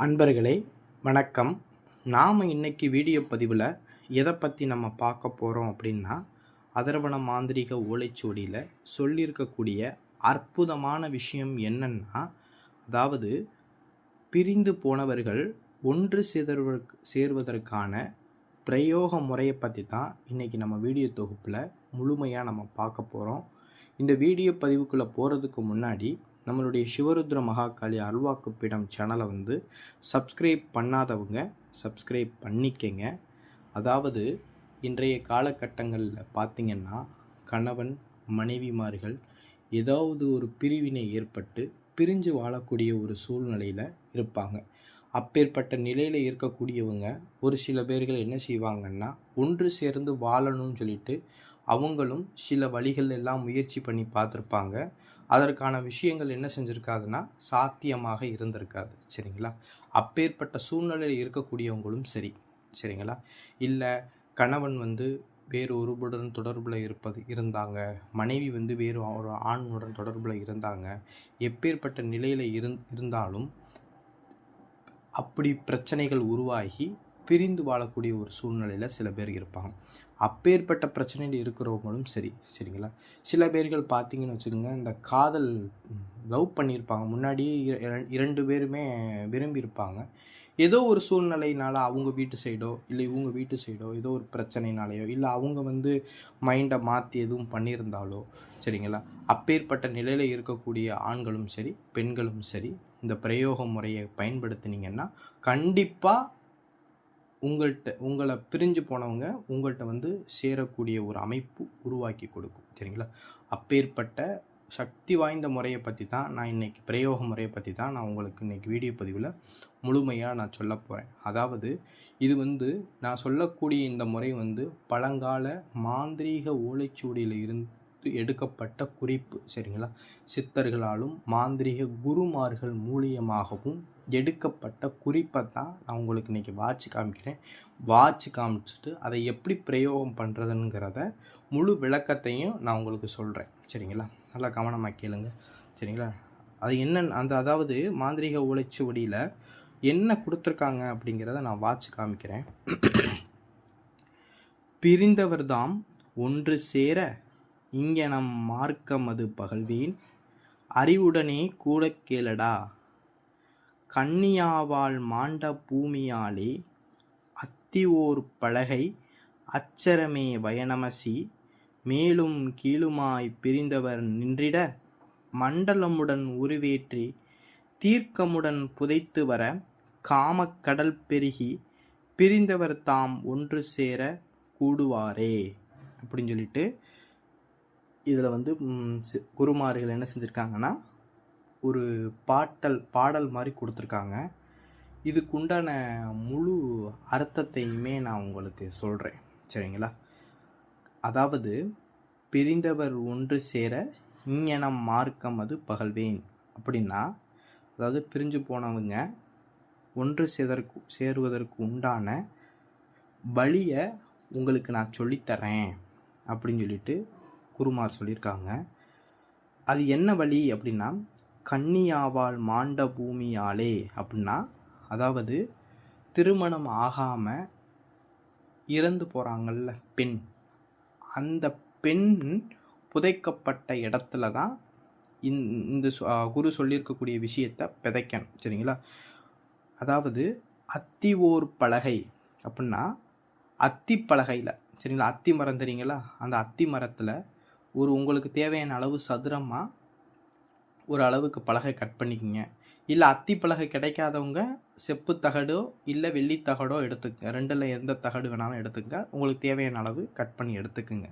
அன்பர்களே வணக்கம். நாம் இன்னைக்கு வீடியோ பதிவில் எதை பற்றி நம்ம பார்க்க போகிறோம் அப்படின்னா அதர்வன மாந்திரிக ஓலைச்சுவடியில் சொல்லியிருக்கக்கூடிய அற்புதமான விஷயம் என்னன்னா அதாவது பிரிந்து போனவர்கள் ஒன்று சேர்வதற்கு சேர்வதற்கான பிரயோக முறையை பற்றி தான் இன்றைக்கி நம்ம வீடியோ தொகுப்பில் முழுமையாக நம்ம பார்க்க போகிறோம் இந்த வீடியோ பதிவுக்குள்ளே போகிறதுக்கு முன்னாடி நம்மளுடைய சிவருத்ர மகாகாளி அருள்வாக்குப்பிடம் சேனலை வந்து சப்ஸ்கிரைப் பண்ணாதவங்க சப்ஸ்கிரைப் பண்ணிக்கங்க. அதாவது இன்றைய காலகட்டங்களில் பார்த்திங்கன்னா கணவன் மனைவிமார்கள் ஏதாவது ஒரு பிரிவினை ஏற்பட்டு பிரிஞ்சு வாழக்கூடிய ஒரு சூழ்நிலையில் இருப்பாங்க. அப்பேற்பட்ட நிலையில் இருக்கக்கூடியவங்க ஒரு சில பேர்கள் என்ன செய்வாங்கன்னா ஒன்று சேர்ந்து வாழணும்னு சொல்லிட்டு அவங்களும் சில வழிகள் எல்லாம் முயற்சி பண்ணி பார்த்துருப்பாங்க. அதற்கான விஷயங்கள் என்ன செஞ்சுருக்காதுன்னா சாத்தியமாக இருந்திருக்காது. சரிங்களா? அப்பேற்பட்ட சூழ்நிலையில் இருக்கக்கூடியவங்களும் சரி. சரிங்களா? இல்லை கணவன் வந்து வேறு ஒருவருடன் தொடர்பில் இருப்பது இருந்தாங்க. மனைவி வந்து வேறு ஒரு ஆணுடன் தொடர்பில் இருந்தாங்க. எப்பேற்பட்ட நிலையில் இருந் இருந்தாலும் அப்படி பிரச்சனைகள் உருவாகி பிரிந்து வாழக்கூடிய ஒரு சூழ்நிலையில் சில பேர் இருப்பாங்க. அப்பேற்பட்ட பிரச்சனையில் இருக்கிறவங்களும் சரி சரிங்களா? சில பேர்கள் பார்த்தீங்கன்னு வச்சுக்கோங்க இந்த காதல் லவ் பண்ணியிருப்பாங்க. முன்னாடியே இரண்டு பேருமே விரும்பியிருப்பாங்க. ஏதோ ஒரு சூழ்நிலையினால அவங்க வீட்டு சைடோ இல்லை இவங்க வீட்டு சைடோ ஏதோ ஒரு பிரச்சனைனாலேயோ இல்லை அவங்க வந்து மைண்டை மாற்றி எதுவும் பண்ணியிருந்தாலோ சரிங்களா? அப்பேற்பட்ட நிலையில் இருக்கக்கூடிய ஆண்களும் சரி பெண்களும் சரி இந்த பிரயோக முறையை பயன்படுத்தினீங்கன்னா கண்டிப்பாக உங்கள்கிட்ட உங்களை பிரிஞ்சு போனவங்க உங்கள்கிட்ட வந்து சேரக்கூடிய ஒரு அமைப்பு உருவாக்கி கொடுக்கும். சரிங்களா? அப்பேற்பட்ட சக்தி வாய்ந்த முறையை பற்றி தான் நான் இன்னைக்கு பிரயோக முறையை பற்றி தான் நான் உங்களுக்கு இன்னைக்கு வீடியோ பதிவில் முழுமையாக நான் சொல்ல போகிறேன் அதாவது இது வந்து நான் சொல்லக்கூடிய இந்த முறை வந்து பழங்கால மாந்திரீக ஓலைச்சுவடியில் இருந்து எடுக்கப்பட்ட குறிப்பு. சரிங்களா? சித்தர்களாலும் மாந்திரீக குருமார்கள் மூலியமாகவும் எடுக்கப்பட்ட குறிப்பை தான் நான் உங்களுக்கு இன்றைக்கி வாட்ச் காமிக்கிறேன். வாட்ச் காமிச்சிட்டு அதை எப்படி பிரயோகம் பண்ணுறதுங்கிறத முழு விளக்கத்தையும் நான் உங்களுக்கு சொல்கிறேன் சரிங்களா? நல்லா கவனமாக கேளுங்க. சரிங்களா? அது என்ன அந்த அதாவது மாந்திரீக உழைச்சுவடியில் என்ன கொடுத்துருக்காங்க அப்படிங்கிறத நான் வாட்ச் காமிக்கிறேன். பிரிந்தவர்தாம் ஒன்று சேர இங்ஙனம் மார்க்கமது பகல்வேன். அறிவுடனே கூட கேளடா. கன்னியாவாள் மாண்ட பூமியாலே அத்தி ஓர் பலகை அச்சரமே வயனமசி. மேலும் கீழுமாய் பிரிந்தவர் நின்றிட மண்டலமுடன் உருவேற்றி தீர்க்கமுடன் புதைத்து வர காமக்கடல் பெருகி பிரிந்தவர் தாம் ஒன்று சேர கூடுவாரே. அப்படின்னு சொல்லிட்டு இதில் வந்து குருமார்கள் என்ன செஞ்சுருக்காங்கன்னா ஒரு பாட்டல் பாடல் மாதிரி கொடுத்துருக்காங்க. இதுக்குண்டான முழு அர்த்தத்தையுமே நான் உங்களுக்கு சொல்கிறேன் சரிங்களா? அதாவது பிரிந்தவர் ஒன்று சேர இங்ஙனம் மார்க்கம் அது பகல்வேன். அப்படின்னா அதாவது பிரிஞ்சு போனவங்க ஒன்று சேதற்கு சேருவதற்கு உண்டான வழியை உங்களுக்கு நான் சொல்லித்தரேன். அப்படின்னு சொல்லிட்டு குருமார் சொல்லியிருக்காங்க. அது என்ன வழி அப்படின்னா கன்னியாவால் மாண்ட பூமியாலே அப்படின்னா அதாவது திருமணம் ஆகாமல் இறந்து போகிறாங்கல்ல பெண். அந்த பெண் புதைக்கப்பட்ட இடத்துல தான் இந்த குரு சொல்லியிருக்கக்கூடிய விஷயத்தை பிதைக்கணும். சரிங்களா? அதாவது அத்தி ஓர் பலகை அப்படின்னா அத்தி பலகையில் சரிங்களா? அத்தி மரம் தெரியுங்களா? அந்த அத்தி மரத்தில் ஒரு உங்களுக்கு தேவையான அளவு சதுரமாக ஒரு அளவுக்கு பலகை கட் பண்ணிக்கோங்க. இல்லை அத்தி பலகை கிடைக்காதவங்க செப்பு தகடோ இல்லை வெள்ளி தகடோ எடுத்துக்கங்க. ரெண்டில் எந்த தகடு வேணாலும் எடுத்துக்கங்க. உங்களுக்கு தேவையான அளவு கட் பண்ணி எடுத்துக்குங்க.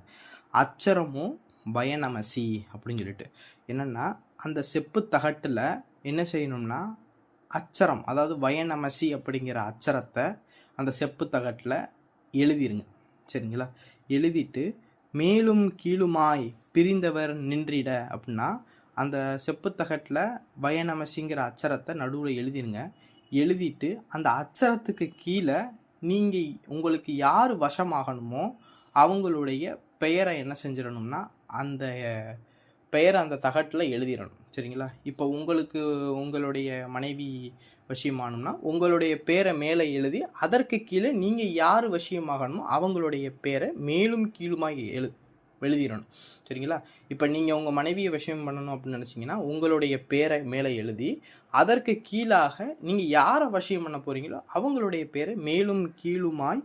அச்சரமும் பயநமசி அப்படின்னு சொல்லிட்டு. என்னென்னா அந்த செப்பு தகட்டில் என்ன செய்யணும்னா அச்சரம் அதாவது வயநமசி அப்படிங்கிற அச்சரத்தை அந்த செப்பு தகட்டில் எழுதிருங்க. சரிங்களா? எழுதிட்டு மேலும் கீழுமாய் பிரிந்தவர் நின்றிட அப்படின்னா அந்த செப்புத்தகட்டில் பயநமசிங்கிற அச்சரத்தை நடுவில் எழுதிருங்க. எழுதிட்டு அந்த அச்சரத்துக்கு கீழே நீங்கள் உங்களுக்கு யார் வசமாகணுமோ அவங்களுடைய பெயரை என்ன செஞ்சிடணும்னா அந்த பெயரை அந்த தகட்டில் எழுதிடணும். சரிங்களா? இப்போ உங்களுக்கு உங்களுடைய மனைவி வசியமாகணும்னா உங்களுடைய பேரை மேலே எழுதி அதற்கு கீழே நீங்கள் யார் வசியமாகணுமோ அவங்களுடைய பேரை மேலும் கீழுமாக எழு எழுதிடணும். சரிங்களா? இப்போ நீங்கள் உங்கள் மனைவியை விஷயம் பண்ணணும் அப்படின்னு நினச்சிங்கன்னா உங்களுடைய பேரை மேலே எழுதி அதற்கு கீழாக நீங்கள் யாரை வசியம் பண்ண போகிறீங்களோ அவங்களுடைய பேரை மேலும் கீழுமாய்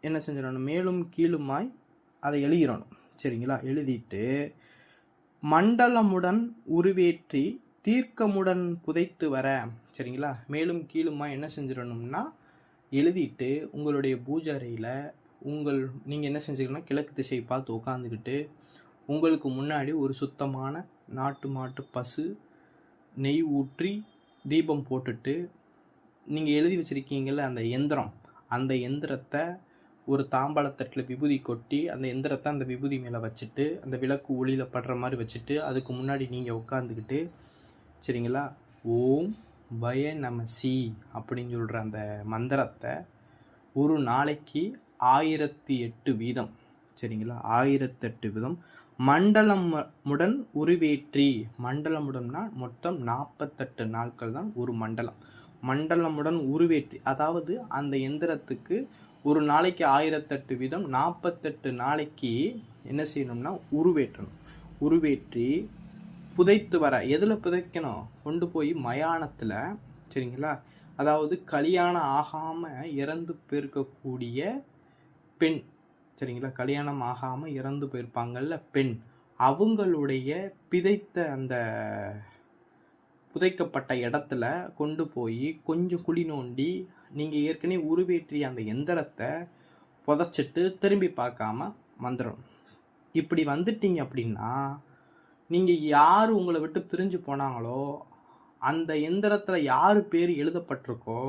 என்ன செஞ்சிடணும்? மேலும் கீழுமாய் அதை எழுதிடணும். சரிங்களா? எழுதிட்டு மண்டலமுடன் உருவேற்றி தீர்க்கமுடன் புதைத்து வர. சரிங்களா? மேலும் கீழுமா என்ன செஞ்சிடணும்னா எழுதிட்டு உங்களுடைய பூஜாரையில் உங்கள் நீங்கள் என்ன செஞ்சுக்கணும் கிழக்கு திசையை பார்த்து உட்காந்துக்கிட்டு உங்களுக்கு முன்னாடி ஒரு சுத்தமான நாட்டு மாட்டு பசு நெய் ஊற்றி தீபம் போட்டுட்டு நீங்கள் எழுதி வச்சுருக்கீங்கள அந்த எந்திரம் அந்த எந்திரத்தை ஒரு தாம்பாளத்தட்டில் விபூதி கொட்டி அந்த எந்திரத்தை அந்த விபூதி மேலே வச்சுட்டு அந்த விளக்கு ஒளியில் படுற மாதிரி வச்சுட்டு அதுக்கு முன்னாடி நீங்கள் உட்காந்துக்கிட்டு சரிங்களா? ஓம் பய நம சி அப்படின்னு சொல்கிற அந்த மந்திரத்தை ஒரு நாளைக்கு ஆயிரத்தி எட்டு வீதம் சரிங்களா? ஆயிரத்தெட்டு வீதம். மண்டலமுடன் உருவேற்றி. மண்டலமுடன்னா மொத்தம் நாற்பத்தெட்டு நாட்கள் தான் ஒரு மண்டலம். மண்டலமுடன் உருவேற்றி. அதாவது அந்த எந்திரத்துக்கு ஒரு நாளைக்கு ஆயிரத்தெட்டு வீதம் நாற்பத்தெட்டு நாளைக்கு என்ன செய்யணும்னா உருவேற்றணும். உருவேற்றி புதைத்து வர எதில் புதைக்கணும்? கொண்டு போய் மயானத்தில் சரிங்களா? அதாவது கல்யாணம் ஆகாமல் இறந்து போயிருக்கக்கூடிய பெண் சரிங்களா? கல்யாணம் ஆகாமல் இறந்து போயிருப்பாங்கல்ல பெண். அவங்களுடைய பிதைத்த அந்த புதைக்கப்பட்ட இடத்துல கொண்டு போய் கொஞ்சம் குழி நோண்டி நீங்கள் ஏற்கனவே உருவேற்றிய அந்த எந்திரத்தை புதைச்சிட்டு திரும்பி பார்க்காம வந்துடும் இப்படி வந்துட்டீங்க அப்படின்னா நீங்கள் யார் உங்களை விட்டு பிரிஞ்சு போனாங்களோ அந்த எந்திரத்தில் யார் பேர் எழுதப்பட்டிருக்கோ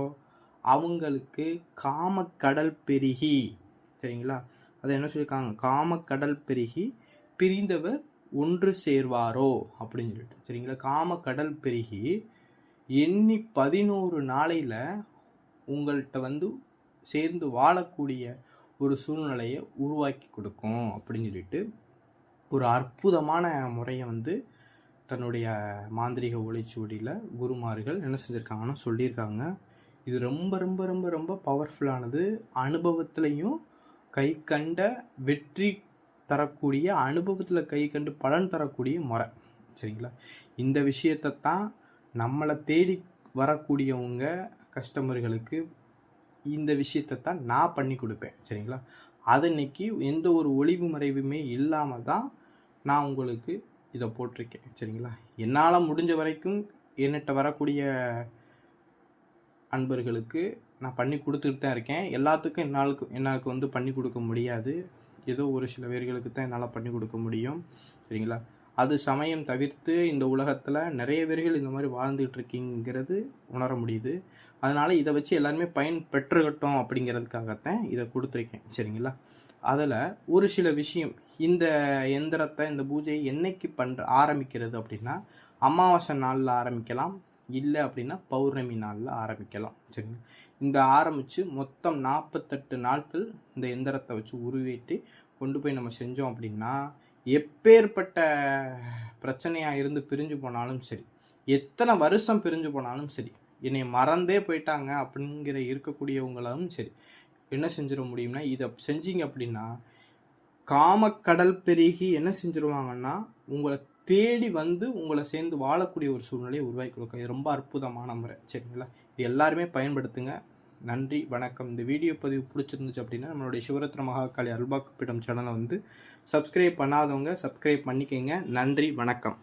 அவங்களுக்கு காமக்கடல் பெருகி. சரிங்களா? அதை என்ன சொல்லியிருக்காங்க? காமக்கடல் பெருகி பிரிந்தவர் ஒன்று சேர்வாரோ அப்படின்னு சொல்லிட்டு. சரிங்களா? காமக்கடல் பெருகி எண்ணி பதினோரு நாளையில் உங்கள்கிட்ட வந்து சேர்ந்து வாழக்கூடிய ஒரு சூழ்நிலையை உருவாக்கி கொடுக்கும் அப்படின்னு சொல்லிட்டு ஒரு அற்புதமான முறையை வந்து தன்னுடைய மாந்திரிக ஒளிச்சுவடியில் குருமார்கள் என்ன செஞ்சுருக்காங்கன்னு சொல்லியிருக்காங்க. இது ரொம்ப ரொம்ப ரொம்ப ரொம்ப பவர்ஃபுல்லானது அனுபவத்துலேயும் கை கண்ட வெற்றி தரக்கூடிய அனுபவத்தில் கை கண்டு பலன் தரக்கூடிய முறை. சரிங்களா? இந்த விஷயத்தை தான் நம்மளை தேடி வரக்கூடியவங்க கஸ்டமர்களுக்கு இந்த விஷயத்தை தான் நான் பண்ணி கொடுப்பேன் சரிங்களா? அது இன்றைக்கி எந்த ஒரு ஒளிவு மறைவுமே இல்லாமல் தான் நான் உங்களுக்கு இதை போட்டிருக்கேன் சரிங்களா? என்னால் முடிஞ்ச வரைக்கும் என்னட்ட வரக்கூடிய அன்பர்களுக்கு நான் பண்ணி கொடுத்துட்டு தான் இருக்கேன். எல்லாத்துக்கும் என்னாலுக்கு என்னாலுக்கு வந்து பண்ணி கொடுக்க முடியாது. ஏதோ ஒரு சில பேர்களுக்கு தான் என்னால் பண்ணி கொடுக்க முடியும் சரிங்களா? அது சமயம் தவிர்த்து இந்த உலகத்தில் நிறைய பேர்கள் இந்த மாதிரி வாழ்ந்துகிட்டு இருக்கீங்கிறது உணர முடியுது. அதனால் இதை வச்சு எல்லாருமே பயன் பெற்றுக்கட்டும் அப்படிங்கிறதுக்காகத்தான் இதை கொடுத்துருக்கேன். சரிங்களா? அதில் ஒரு சில விஷயம் இந்த எந்திரத்தை இந்த பூஜையை என்னைக்கு பண்ணுற ஆரம்பிக்கிறது அப்படின்னா அமாவாசை நாளில் ஆரம்பிக்கலாம் இல்லை அப்படின்னா பௌர்ணமி நாளில் ஆரம்பிக்கலாம். சரிங்களா? இந்த ஆரம்பித்து மொத்தம் நாற்பத்தெட்டு நாட்கள் இந்த எந்திரத்தை வச்சு உருவேட்டி கொண்டு போய் நம்ம செஞ்சோம் அப்படின்னா எப்பேற்பட்ட பிரச்சனையாக இருந்து பிரிஞ்சு போனாலும் சரி எத்தனை வருஷம் பிரிஞ்சு போனாலும் சரி என்னை மறந்தே போயிட்டாங்க அப்படிங்கிற இருக்கக்கூடியவங்களும் சரி என்ன செஞ்சிட முடியும்னா இதை செஞ்சீங்க அப்படின்னா காமக்கடல் பெருகி என்ன செஞ்சிருவாங்கன்னா உங்களை தேடி வந்து உங்களை சேர்ந்து வாழக்கூடிய ஒரு சூழ்நிலையை உருவாக்கி கொடுக்கும். இது ரொம்ப அற்புதமான முறை. சரிங்களா? இது எல்லாருமே பயன்படுத்துங்க. நன்றி வணக்கம். இந்த வீடியோ பதிவு பிடிச்சிருந்துச்சு அப்படின்னா நம்மளுடைய சிவரத்ன மகாகாளி அல்பாக்குப்பிடம் சேனலை வந்து சப்ஸ்கிரைப் பண்ணாதவங்க சப்ஸ்கிரைப் பண்ணிக்கோங்க. நன்றி வணக்கம்.